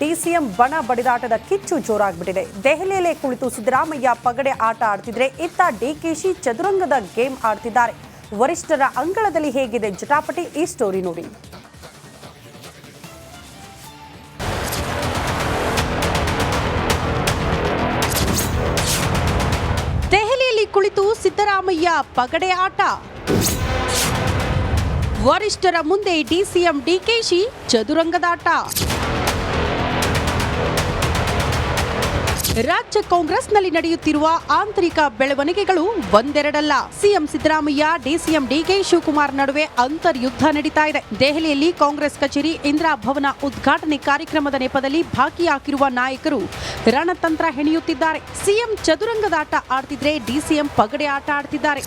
DCM ಬಣ ಬಡಿದಾಟದ ಕಿಚ್ಚು ಜೋರಾಗ್ಬಿಟ್ಟಿದೆ. ದೆಹಲಿಯಲ್ಲೇ ಕುಳಿತು ಸಿದ್ದರಾಮಯ್ಯ ಪಗಡೆ ಆಟ ಆಡ್ತಿದ್ರೆ ಇತ್ತ ಡಿಕೆಶಿ ಚದುರಂಗದ ಗೇಮ್ ಆಡ್ತಿದ್ದಾರೆ. ವರಿಷ್ಠರ ಅಂಗಳದಲ್ಲಿ ಹೇಗಿದೆ ಜಟಾಪಟಿ? ಈ ಸ್ಟೋರಿ ನೋಡಿ. ದೆಹಲಿಯಲ್ಲಿ ಕುಳಿತು ಸಿದ್ದರಾಮಯ್ಯ ಪಗಡೆ ಆಟ. ವರಿಷ್ಠರ ಮುಂದೆ ಡಿಸಿಎಂ ಡಿಕೆಶಿ ಚದುರಂಗದಾಟ ರಾಜ್ಯ ಕಾಂಗ್ರೆಸ್ನಲ್ಲಿ ನಡೆಯುತ್ತಿರುವ ಆಂತರಿಕ ಬೆಳವಣಿಗೆಗಳು ಒಂದೆರಡಲ್ಲ. CM Siddaramaiah, DCM DK Shivakumar ನಡುವೆ ಅಂತರ್ಯುದ್ಧ ನಡೀತಾ ಇದೆ. ದೆಹಲಿಯಲ್ಲಿ ಕಾಂಗ್ರೆಸ್ ಕಚೇರಿ ಇಂದಿರಾ ಭವನ ಉದ್ಘಾಟನೆ ಕಾರ್ಯಕ್ರಮದ ನೆಪದಲ್ಲಿ ಭಾಗಿಯಾಗಿರುವ ನಾಯಕರು ರಣತಂತ್ರ ಹೆಣೆಯುತ್ತಿದ್ದಾರೆ. ಸಿಎಂ ಚದುರಂಗದಾಟ ಆಡ್ತಿದ್ರೆ ಡಿಸಿಎಂ ಪಗಡೆ ಆಟ ಆಡ್ತಿದ್ದಾರೆ.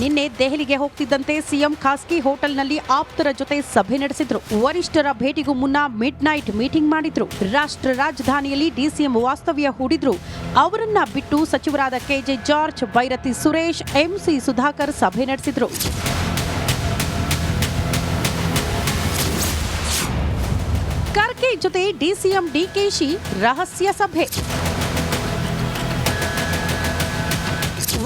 ನಿನ್ನೆ ದೆಹಲಿಗೆ ಹೋಗ್ತಿದ್ದಂತೆ ಸಿಎಂ ಖಾಸಗಿ ಹೋಟೆಲ್ನಲ್ಲಿ ಆಪ್ತರ ಜೊತೆ ಸಭೆ ನಡೆಸಿದ್ರು. ವರಿಷ್ಠರ ಭೇಟಿಗೂ ಮುನ್ನ ಮಿಡ್ ನೈಟ್ ಮೀಟಿಂಗ್ ಮಾಡಿದ್ರು. ರಾಷ್ಟ್ರ ರಾಜಧಾನಿಯಲ್ಲಿ ಡಿಸಿಎಂ ವಾಸ್ತವ್ಯ ಹೂಡಿದ್ರು. ಅವರನ್ನ ಬಿಟ್ಟು ಸಚಿವರಾದ KJ George, Byrathi Suresh, MC Sudhakar ಸಭೆ ನಡೆಸಿದ್ರು. ಖರ್ಗೆ ಜೊತೆ ಡಿಸಿಎಂ ಡಿಕೆಶಿ ರಹಸ್ಯ ಸಭೆ.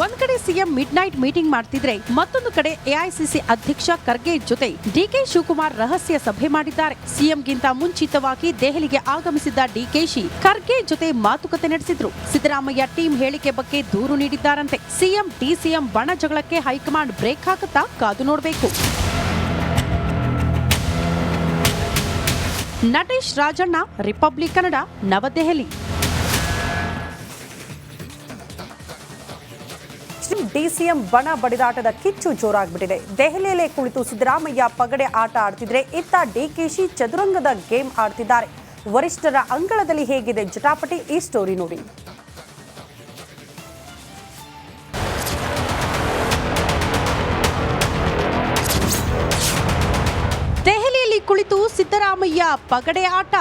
ಒಂದ್ ಕಡೆ ಸಿಎಂ ಮಿಡ್ ನೈಟ್ ಮೀಟಿಂಗ್ ಮಾಡ್ತಿದ್ರೆ ಮತ್ತೊಂದು ಕಡೆ ಎಐಸಿಸಿ ಅಧ್ಯಕ್ಷ ಖರ್ಗೆ ಜೊತೆ ಡಿಕೆ ಶಿವಕುಮಾರ್ ರಹಸ್ಯ ಸಭೆ ಮಾಡಿದ್ದಾರೆ. ಸಿಎಂಗಿಂತ ಮುಂಚಿತವಾಗಿ ದೆಹಲಿಗೆ ಆಗಮಿಸಿದ್ದ ಡಿಕೆಶಿ ಖರ್ಗೆ ಜೊತೆ ಮಾತುಕತೆ ನಡೆಸಿದ್ರು. ಸಿದ್ದರಾಮಯ್ಯ ಟೀಂ ಹೇಳಿಕೆ ಬಗ್ಗೆ ದೂರು ನೀಡಿದ್ದಾರಂತೆ. ಸಿಎಂ ಡಿಸಿಎಂ ಬಣ ಜಗಳಕ್ಕೆ ಹೈಕಮಾಂಡ್ ಬ್ರೇಕ್ ಹಾಕುತ್ತಾ ಕಾದು ನೋಡಬೇಕು. ನಟೇಶ್ ರಾಜಣ್ಣ, ರಿಪಬ್ಲಿಕ್ ಕನ್ನಡ, ನವದೆಹಲಿ. ಡಿಸಿಎಂ ಬಣ ಬಡಿದಾಟದ ಕಿಚ್ಚು ಜೋರಾಗ್ಬಿಟ್ಟಿದೆ. ದೆಹಲಿಯಲ್ಲೇ ಕುಳಿತು ಸಿದ್ದರಾಮಯ್ಯ ಪಗಡೆ ಆಟ ಆಡ್ತಿದ್ರೆ ಇತ್ತ ಡಿಕೆಶಿ ಚದುರಂಗದ ಗೇಮ್ ಆಡ್ತಿದ್ದಾರೆ. ವರಿಷ್ಠರ ಅಂಗಳದಲ್ಲಿ ಹೇಗಿದೆ ಜಟಾಪಟಿ? ಈ ಸ್ಟೋರಿ ನೋಡಿ. ದೆಹಲಿಯಲ್ಲಿ ಕುಳಿತು ಸಿದ್ದರಾಮಯ್ಯ ಪಗಡೆ ಆಟ.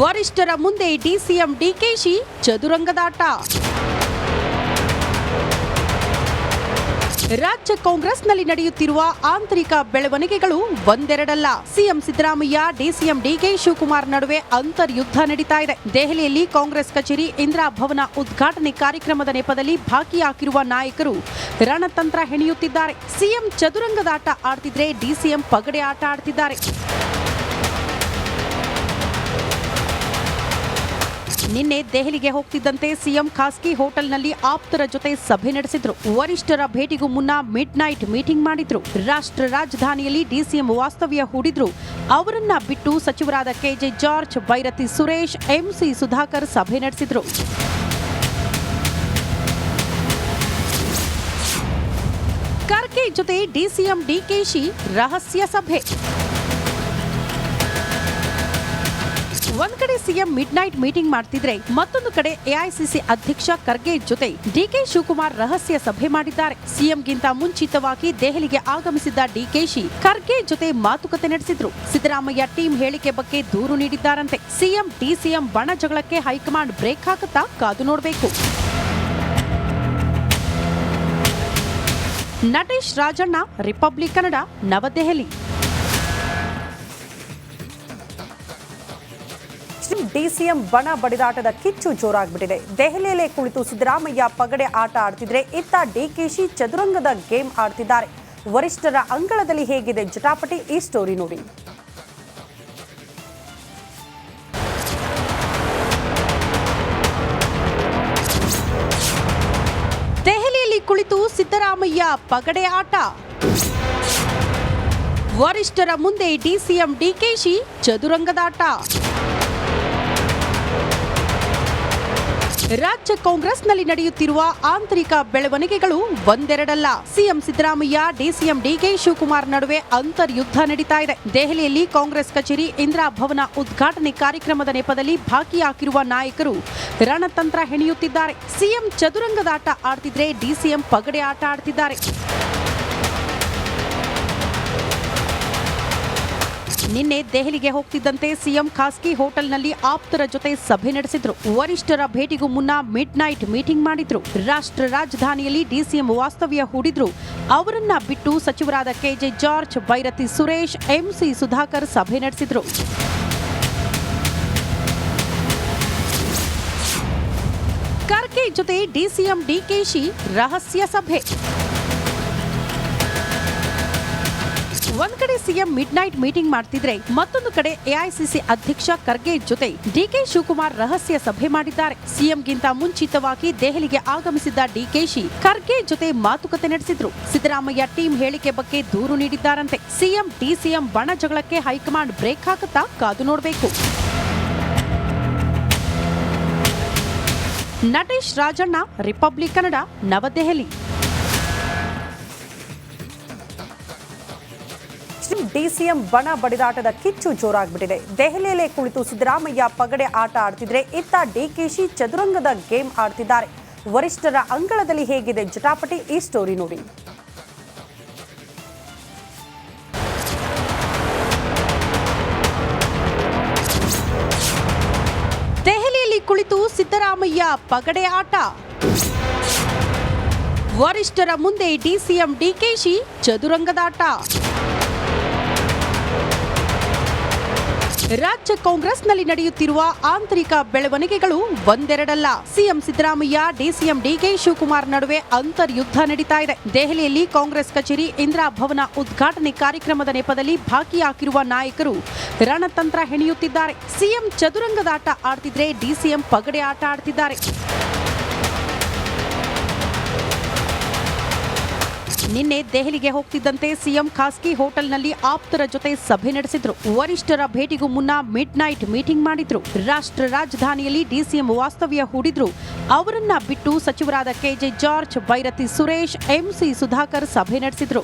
ವರಿಷ್ಠರ ಮುಂದೆ ಡಿಸಿಎಂ ಡಿಕೆಶಿ ಚದುರಂಗದಾಟ ರಾಜ್ಯ ಕಾಂಗ್ರೆಸ್ನಲ್ಲಿ ನಡೆಯುತ್ತಿರುವ ಆಂತರಿಕ ಬೆಳವಣಿಗೆಗಳು ಒಂದೆರಡಲ್ಲ. CM Siddaramaiah, DCM DK Shivakumar ನಡುವೆ ಅಂತರ್ಯುದ್ಧ ನಡೀತಾ ಇದೆ. ದೆಹಲಿಯಲ್ಲಿ ಕಾಂಗ್ರೆಸ್ ಕಚೇರಿ ಇಂದಿರಾ ಭವನ ಉದ್ಘಾಟನೆ ಕಾರ್ಯಕ್ರಮದ ನೆಪದಲ್ಲಿ ಭಾಗಿಯಾಗಿರುವ ನಾಯಕರು ರಣತಂತ್ರ ಹೆಣೆಯುತ್ತಿದ್ದಾರೆ. ಸಿಎಂ ಚದುರಂಗದಾಟ ಆಡ್ತಿದ್ರೆ ಡಿಸಿಎಂ ಪಗಡೆ ಆಟ ಆಡ್ತಿದ್ದಾರೆ. ನಿನ್ನೆ ದೆಹಲಿಗೆ ಹೋಗ್ತಿದ್ದಂತೆ ಸಿಎಂ ಖಾಸಗಿ ಹೋಟೆಲ್ನಲ್ಲಿ ಆಪ್ತರ ಜೊತೆ ಸಭೆ ನಡೆಸಿದ್ರು. ವರಿಷ್ಠರ ಭೇಟಿಗೂ ಮುನ್ನ ಮಿಡ್ ನೈಟ್ ಮೀಟಿಂಗ್ ಮಾಡಿದ್ರು. ರಾಷ್ಟ್ರ ರಾಜಧಾನಿಯಲ್ಲಿ ಡಿಸಿಎಂ ವಾಸ್ತವ್ಯ ಹೂಡಿದ್ರು. ಅವರನ್ನ ಬಿಟ್ಟು ಸಚಿವರಾದ KJ George, Byrathi Suresh, MC Sudhakar ಸಭೆ ನಡೆಸಿದ್ರು. ಖರ್ಗೆ ಜೊತೆ ಡಿಸಿಎಂ ಡಿಕೆಶಿ ರಹಸ್ಯ ಸಭೆ. ಒಂದ್ ಕಡೆ ಸಿಎಂ ಮಿಡ್ ನೈಟ್ ಮೀಟಿಂಗ್ ಮಾಡ್ತಿದ್ರೆ ಮತ್ತೊಂದು ಕಡೆ ಎಐಸಿಸಿ ಅಧ್ಯಕ್ಷ ಖರ್ಗೆ ಜೊತೆ ಡಿಕೆ ಶಿವಕುಮಾರ್ ರಹಸ್ಯ ಸಭೆ ಮಾಡಿದ್ದಾರೆ. ಸಿಎಂಗಿಂತ ಮುಂಚಿತವಾಗಿ ದೆಹಲಿಗೆ ಆಗಮಿಸಿದ್ದ ಡಿಕೆಶಿ ಖರ್ಗೆ ಜೊತೆ ಮಾತುಕತೆ ನಡೆಸಿದ್ರು. ಸಿದ್ದರಾಮಯ್ಯ ಟೀಂ ಹೇಳಿಕೆ ಬಗ್ಗೆ ದೂರು ನೀಡಿದ್ದಾರಂತೆ. ಸಿಎಂ ಡಿಸಿಎಂ ಬಣ ಜಗಳಕ್ಕೆ ಹೈಕಮಾಂಡ್ ಬ್ರೇಕ್ ಹಾಕುತ್ತಾ ಕಾದು ನೋಡಬೇಕು. ನಟೇಶ್ ರಾಜಣ್ಣ, ರಿಪಬ್ಲಿಕ್ ಕನ್ನಡ, ನವದೆಹಲಿ. ಡಿಸಿಎಂ ಬಣ ಬಡಿದಾಟದ ಕಿಚ್ಚು ಜೋರಾಗ್ಬಿಟ್ಟಿದೆ. ದೆಹಲಿಯಲ್ಲೇ ಕುಳಿತು ಸಿದ್ದರಾಮಯ್ಯ ಪಗಡೆ ಆಟ ಆಡ್ತಿದ್ರೆ ಇತ್ತ ಡಿಕೆಶಿ ಚದುರಂಗದ ಗೇಮ್ ಆಡ್ತಿದ್ದಾರೆ. ವರಿಷ್ಠರ ಅಂಗಳದಲ್ಲಿ ಹೇಗಿದೆ ಜಟಾಪಟಿ? ಈ ಸ್ಟೋರಿ ನೋಡಿ. ದೆಹಲಿಯಲ್ಲಿ ಕುಳಿತು ಸಿದ್ದರಾಮಯ್ಯ ಪಗಡೆ ಆಟ. ವರಿಷ್ಠರ ಮುಂದೆ ಡಿಸಿಎಂ ಡಿಕೆಶಿ ಚದುರಂಗದಾಟ ರಾಜ್ಯ ಕಾಂಗ್ರೆಸ್ನಲ್ಲಿ ನಡೆಯುತ್ತಿರುವ ಆಂತರಿಕ ಬೆಳವಣಿಗೆಗಳು ಒಂದೆರಡಲ್ಲ. CM Siddaramaiah, DCM DK Shivakumar ನಡುವೆ ಅಂತರ್ಯುದ್ಧ ನಡೀತಾ ಇದೆ. ದೆಹಲಿಯಲ್ಲಿ ಕಾಂಗ್ರೆಸ್ ಕಚೇರಿ ಇಂದಿರಾ ಭವನ ಉದ್ಘಾಟನೆ ಕಾರ್ಯಕ್ರಮದ ನೆಪದಲ್ಲಿ ಭಾಗಿಯಾಗಿರುವ ನಾಯಕರು ರಣತಂತ್ರ ಹೆಣೆಯುತ್ತಿದ್ದಾರೆ. ಸಿಎಂ ಚದುರಂಗದಾಟ ಆಡ್ತಿದ್ರೆ ಡಿಸಿಎಂ ಪಗಡೆ ಆಟ ಆಡ್ತಿದ್ದಾರೆ. ನಿನ್ನೆ ದೆಹಲಿಗೆ ಹೋಗ್ತಿದ್ದಂತೆ ಸಿಎಂ ಖಾಸಗಿ ಹೋಟೆಲ್ನಲ್ಲಿ ಆಪ್ತರ ಜೊತೆ ಸಭೆ ನಡೆಸಿದ್ರು. ವರಿಷ್ಠರ ಭೇಟಿಗೂ ಮುನ್ನ ಮಿಡ್ ನೈಟ್ ಮೀಟಿಂಗ್ ಮಾಡಿದ್ರು. ರಾಷ್ಟ್ರ ರಾಜಧಾನಿಯಲ್ಲಿ ಡಿಸಿಎಂ ವಾಸ್ತವ್ಯ ಹೂಡಿದ್ರು. ಅವರನ್ನ ಬಿಟ್ಟು ಸಚಿವರಾದ KJ George, Byrathi Suresh, MC Sudhakar ಸಭೆ ನಡೆಸಿದ್ರು. ಖರ್ಗೆ ಜೊತೆ ಡಿಸಿಎಂ ಡಿಕೆಶಿ ರಹಸ್ಯ ಸಭೆ. ಒಂದ್ ಕಡೆ ಸಿಎಂ ಮಿಡ್ ನೈಟ್ ಮೀಟಿಂಗ್ ಮಾಡ್ತಿದ್ರೆ ಮತ್ತೊಂದು ಕಡೆ ಎಐಸಿಸಿ ಅಧ್ಯಕ್ಷ ಖರ್ಗೆ ಜೊತೆ ಡಿಕೆ ಶಿವಕುಮಾರ್ ರಹಸ್ಯ ಸಭೆ ಮಾಡಿದ್ದಾರೆ. ಸಿಎಂಗಿಂತ ಮುಂಚಿತವಾಗಿ ದೆಹಲಿಗೆ ಆಗಮಿಸಿದ್ದ ಡಿಕೆಶಿ ಖರ್ಗೆ ಜೊತೆ ಮಾತುಕತೆ ನಡೆಸಿದ್ರು. ಸಿದ್ದರಾಮಯ್ಯ ಟೀಂ ಹೇಳಿಕೆ ಬಗ್ಗೆ ದೂರು ನೀಡಿದ್ದಾರಂತೆ. ಸಿಎಂ ಡಿಸಿಎಂ ಬಣ ಜಗಳಕ್ಕೆ ಹೈಕಮಾಂಡ್ ಬ್ರೇಕ್ ಹಾಕುತ್ತಾ ಕಾದು ನೋಡಬೇಕು. ನಟೇಶ್ ರಾಜಣ್ಣ, ರಿಪಬ್ಲಿಕ್ ಕನ್ನಡ, ನವದೆಹಲಿ. ಡಿಸಿಎಂ ಬಣ ಬಡಿದಾಟದ ಕಿಚ್ಚು ಜೋರಾಗ್ಬಿಟ್ಟಿದೆ. ದೆಹಲಿಯಲ್ಲೇ ಕುಳಿತು ಸಿದ್ದರಾಮಯ್ಯ ಪಗಡೆ ಆಟ ಆಡ್ತಿದ್ರೆ ಇತ್ತ ಡಿಕೆಶಿ ಚದುರಂಗದ ಗೇಮ್ ಆಡ್ತಿದ್ದಾರೆ. ವರಿಷ್ಠರ ಅಂಗಳದಲ್ಲಿ ಹೇಗಿದೆ ಜಟಾಪಟಿ? ಈ ಸ್ಟೋರಿ ನೋಡಿ. ದೆಹಲಿಯಲ್ಲಿ ಕುಳಿತು ಸಿದ್ದರಾಮಯ್ಯ ಪಗಡೆ ಆಟ. ವರಿಷ್ಠರ ಮುಂದೆ ಡಿಸಿಎಂ ಡಿಕೆಶಿ ಚದುರಂಗದಾಟ ರಾಜ್ಯ ಕಾಂಗ್ರೆಸ್ನಲ್ಲಿ ನಡೆಯುತ್ತಿರುವ ಆಂತರಿಕ ಬೆಳವಣಿಗೆಗಳು ಒಂದೆರಡಲ್ಲ. CM Siddaramaiah, DCM DK Shivakumar ನಡುವೆ ಅಂತರ್ಯುದ್ಧ ನಡೀತಾ ಇದೆ. ದೆಹಲಿಯಲ್ಲಿ ಕಾಂಗ್ರೆಸ್ ಕಚೇರಿ ಇಂದಿರಾ ಭವನ ಉದ್ಘಾಟನೆ ಕಾರ್ಯಕ್ರಮದ ನೆಪದಲ್ಲಿ ಭಾಗಿಯಾಗಿರುವ ನಾಯಕರು ರಣತಂತ್ರ ಹೆಣೆಯುತ್ತಿದ್ದಾರೆ. ಸಿಎಂ ಚದುರಂಗದಾಟ ಆಡ್ತಿದ್ರೆ ಡಿಸಿಎಂ ಪಗಡೆ ಆಟ ಆಡ್ತಿದ್ದಾರೆ. ನಿನ್ನೆ ದೆಹಲಿಗೆ ಹೋಗ್ತಿದ್ದಂತೆ ಸಿಎಂ ಖಾಸಗಿ ಹೋಟೆಲ್ನಲ್ಲಿ ಆಪ್ತರ ಜೊತೆ ಸಭೆ ನಡೆಸಿದ್ರು. ವರಿಷ್ಠರ ಭೇಟಿಗೂ ಮುನ್ನ ಮಿಡ್ ನೈಟ್ ಮೀಟಿಂಗ್ ಮಾಡಿದ್ರು. ರಾಷ್ಟ್ರ ರಾಜಧಾನಿಯಲ್ಲಿ ಡಿಸಿಎಂ ವಾಸ್ತವ್ಯ ಹೂಡಿದ್ರು. ಅವರನ್ನ ಬಿಟ್ಟು ಸಚಿವರಾದ KJ George, Byrathi Suresh, MC Sudhakar ಸಭೆ ನಡೆಸಿದ್ರು.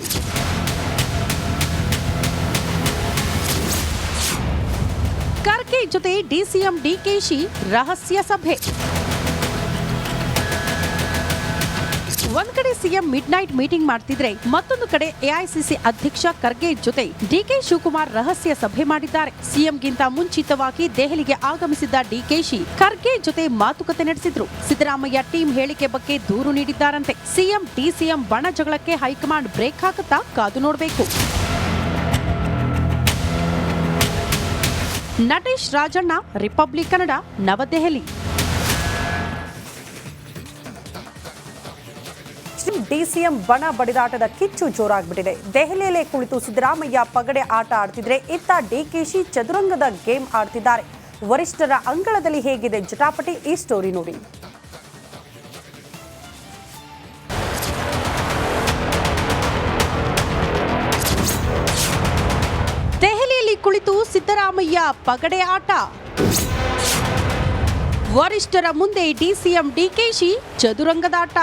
ಖರ್ಗೆ ಜೊತೆ ಡಿಸಿಎಂ ಡಿಕೆಶಿ ರಹಸ್ಯ ಸಭೆ. ಒಂದ್ ಕಡೆ ಸಿಎಂ ಮಿಡ್ ನೈಟ್ ಮೀಟಿಂಗ್ ಮಾಡ್ತಿದ್ರೆ ಮತ್ತೊಂದು ಕಡೆ ಎಐಸಿಸಿ ಅಧ್ಯಕ್ಷ ಖರ್ಗೆ ಜೊತೆ ಡಿಕೆ ಶಿವಕುಮಾರ್ ರಹಸ್ಯ ಸಭೆ ಮಾಡಿದ್ದಾರೆ. ಸಿಎಂಗಿಂತ ಮುಂಚಿತವಾಗಿ ದೆಹಲಿಗೆ ಆಗಮಿಸಿದ್ದ ಡಿಕೆಶಿ ಖರ್ಗೆ ಜೊತೆ ಮಾತುಕತೆ ನಡೆಸಿದ್ರು. ಸಿದ್ದರಾಮಯ್ಯ ಟೀಂ ಹೇಳಿಕೆ ಬಗ್ಗೆ ದೂರು ನೀಡಿದ್ದಾರಂತೆ. ಸಿಎಂ ಡಿಸಿಎಂ ಬಣ ಜಗಳಕ್ಕೆ ಹೈಕಮಾಂಡ್ ಬ್ರೇಕ್ ಹಾಕುತ್ತಾ ಕಾದು ನೋಡಬೇಕು. ನಟೇಶ್ ರಾಜಣ್ಣ, ರಿಪಬ್ಲಿಕ್ ಕನ್ನಡ, ನವದೆಹಲಿ. ಡಿಸಿಎಂ ಬಣ ಬಡಿದಾಟದ ಕಿಚ್ಚು ಜೋರಾಗ್ಬಿಟ್ಟಿದೆ. ದೆಹಲಿಯಲ್ಲೇ ಕುಳಿತು ಸಿದ್ದರಾಮಯ್ಯ ಪಗಡೆ ಆಟ ಆಡ್ತಿದ್ರೆ ಇತ್ತ ಡಿಕೆಶಿ ಚದುರಂಗದ ಗೇಮ್ ಆಡ್ತಿದ್ದಾರೆ. ವರಿಷ್ಠರ ಅಂಗಳದಲ್ಲಿ ಹೇಗಿದೆ ಜಟಾಪಟಿ? ಈ ಸ್ಟೋರಿ ನೋಡಿ. ದೆಹಲಿಯಲ್ಲಿ ಕುಳಿತು ಸಿದ್ದರಾಮಯ್ಯ ಪಗಡೆ ಆಟ. ವರಿಷ್ಠರ ಮುಂದೆ ಡಿಸಿಎಂ ಡಿಕೆಶಿ ಚದುರಂಗದಾಟ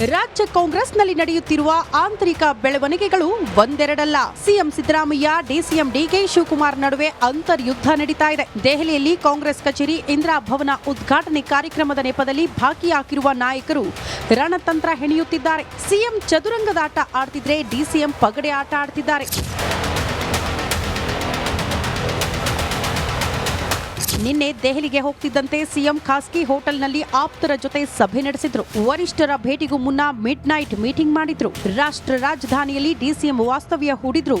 ರಾಜ್ಯ ಕಾಂಗ್ರೆಸ್ನಲ್ಲಿ ನಡೆಯುತ್ತಿರುವ ಆಂತರಿಕ ಬೆಳವಣಿಗೆಗಳು ಒಂದೆರಡಲ್ಲ. CM Siddaramaiah, DCM DK Shivakumar ನಡುವೆ ಅಂತರ್ಯುದ್ಧ ನಡೀತಾ ಇದೆ. ದೆಹಲಿಯಲ್ಲಿ ಕಾಂಗ್ರೆಸ್ ಕಚೇರಿ ಇಂದಿರಾ ಭವನ ಉದ್ಘಾಟನೆ ಕಾರ್ಯಕ್ರಮದ ನೆಪದಲ್ಲಿ ಭಾಗಿಯಾಗಿರುವ ನಾಯಕರು ರಣತಂತ್ರ ಹೆಣೆಯುತ್ತಿದ್ದಾರೆ. ಸಿಎಂ ಚದುರಂಗದಾಟ ಆಡ್ತಿದ್ರೆ ಡಿಸಿಎಂ ಪಗಡೆ ಆಟ ಆಡ್ತಿದ್ದಾರೆ. ನಿನ್ನೆ ದೆಹಲಿಗೆ ಹೋಗ್ತಿದ್ದಂತೆ ಸಿಎಂ ಖಾಸಗಿ ಹೋಟೆಲ್ನಲ್ಲಿ ಆಪ್ತರ ಜೊತೆ ಸಭೆ ನಡೆಸಿದ್ರು. ವರಿಷ್ಠರ ಭೇಟಿಗೂ ಮುನ್ನ ಮಿಡ್ ನೈಟ್ ಮೀಟಿಂಗ್ ಮಾಡಿದ್ರು. ರಾಷ್ಟ್ರ ರಾಜಧಾನಿಯಲ್ಲಿ ಡಿಸಿಎಂ ವಾಸ್ತವ್ಯ ಹೂಡಿದ್ರು.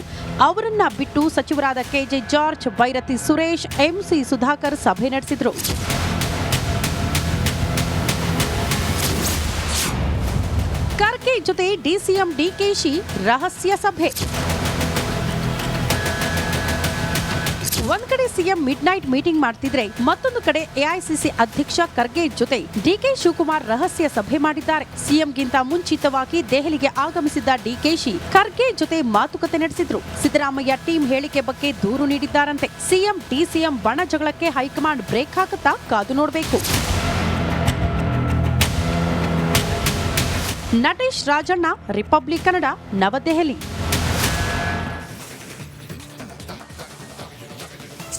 ಅವರನ್ನ ಬಿಟ್ಟು ಸಚಿವರಾದ KJ George Byrathi Suresh, MC Sudhakar ಸಭೆ ನಡೆಸಿದ್ರು. ಖರ್ಗೆ ಜೊತೆ ಡಿಸಿಎಂ ಡಿಕೆಶಿ ರಹಸ್ಯ ಸಭೆ. ಒಂದ್ ಕಡೆ ಸಿಎಂ ಮಿಡ್ ನೈಟ್ ಮೀಟಿಂಗ್ ಮಾಡ್ತಿದ್ರೆ ಮತ್ತೊಂದು ಕಡೆ ಎಐಸಿಸಿ ಅಧ್ಯಕ್ಷ ಖರ್ಗೆ ಜೊತೆ ಡಿಕೆ ಶಿವಕುಮಾರ್ ರಹಸ್ಯ ಸಭೆ ಮಾಡಿದ್ದಾರೆ. ಸಿಎಂಗಿಂತ ಮುಂಚಿತವಾಗಿ ದೆಹಲಿಗೆ ಆಗಮಿಸಿದ್ದ ಡಿಕೆಶಿ ಖರ್ಗೆ ಜೊತೆ ಮಾತುಕತೆ ನಡೆಸಿದ್ರು. ಸಿದ್ದರಾಮಯ್ಯ ಟೀಂ ಹೇಳಿಕೆ ಬಗ್ಗೆ ದೂರು ನೀಡಿದ್ದಾರಂತೆ. ಸಿಎಂ ಡಿಸಿಎಂ ಬಣ ಜಗಳಕ್ಕೆ ಹೈಕಮಾಂಡ್ ಬ್ರೇಕ್ ಹಾಕುತ್ತಾ ಕಾದು ನೋಡಬೇಕು. ನಟೇಶ್ ರಾಜಣ್ಣ, ರಿಪಬ್ಲಿಕ್ ಕನ್ನಡ, ನವದೆಹಲಿ.